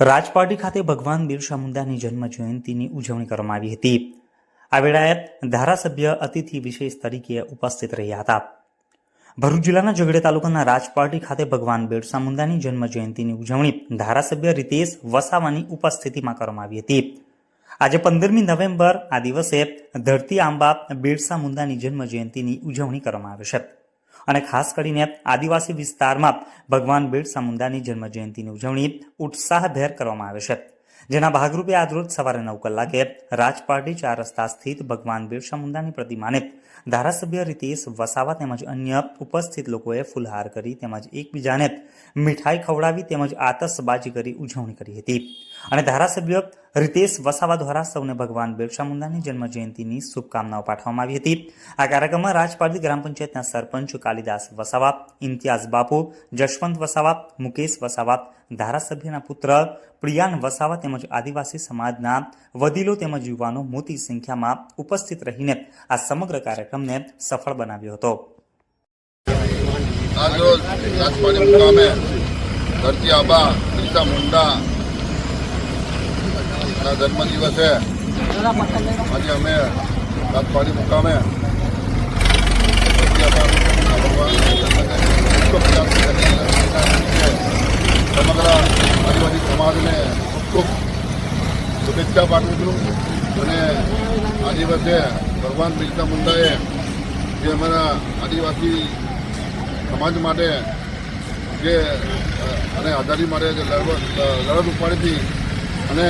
રાજપારડી ખાતે ભગવાન બિરસા મુંડાની જન્મ જયંતિની ઉજવણી કરવામાં આવી હતી. આ વેળાએ ધારાસભ્ય અતિથિ વિશેષ તરીકે ઉપસ્થિત રહ્યા હતા. ભરૂચ જિલ્લાના ઝઘડે તાલુકાના રાજપાટી ખાતે ભગવાન બિરસા મુંડાની જન્મ જયંતિની ઉજવણી ધારાસભ્ય રીતેશ વસાવાની ઉપસ્થિતિમાં કરવામાં આવી હતી. આજે પંદરમી નવેમ્બર આ દિવસે ધરતી આંબા બિરસા મુંડાની જન્મ જયંતિની ઉજવણી કરવામાં આવે છે. અને ખાસ કરીને આદિવાસી વિસ્તારમાં ભગવાન બિરસા મુંડાની જન્મજયંતીની ઉજવણી ઉત્સાહભેર કરવામાં આવે છે. જેના ભાગરૂપે આજરોજ સવારે નવ કલાકે રાજપારડી ચાર રસ્તા સ્થિત ભગવાન બિરસા મુંડાની પ્રતિમાને ધારાસભ્ય રીતેશ વસાવા તેમજ અન્ય ઉપસ્થિત લોકોએ ફૂલહાર કરી તેમજ એકબીજાને મીઠાઈ ખવડાવી તેમજ આતશબાજી કરી ઉજવણી કરી હતી. અને ધારાસભ્ય રીતેશ વસાવા દ્વારા સૌને ભગવાન બિરસા મુંડાની જન્મજયંતિની શુભકામનાઓ પાઠવવામાં આવી હતી. આ કાર્યક્રમમાં રાજપારડી ગ્રામ પંચાયતના સરપંચ કાલિદાસ વસાવા, ઇમ્તિયાઝ બાપુ, જશવંત વસાવા, મુકેશ વસાવા ધારાસભ્યના પુત્ર પ્રિયાન વસાવા તેમજ આદિવાસી સમાજના વડીલો તેમજ યુવાનો મોટી સંખ્યામાં ઉપસ્થિત રહીને આ સમગ્ર કાર્યક્રમને સફળ બનાવ્યો હતો. ના જન્મદિવસે આજે અમે રાજપાડી મુકામે બિરસા મુંડા ભગવાન સમગ્ર આદિવાસી સમાજને ખૂબ ખૂબ શુભેચ્છા પાઠવું છું. અને આ દિવસે ભગવાન બિરસા મુંડાએ જે અમારા આદિવાસી સમાજ માટે જે અને આઝાદી માટે જે લડત ઉપાડી હતી અને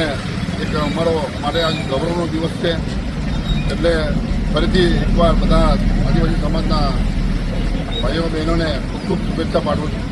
એક અમારો માટે આજે ગૌરવનો દિવસ છે. એટલે ફરીથી એકવાર બધા આદિવાસી સમાજના ભાઈઓ, બહેનોને ખૂબ ખૂબ શુભેચ્છા પાઠવું છું.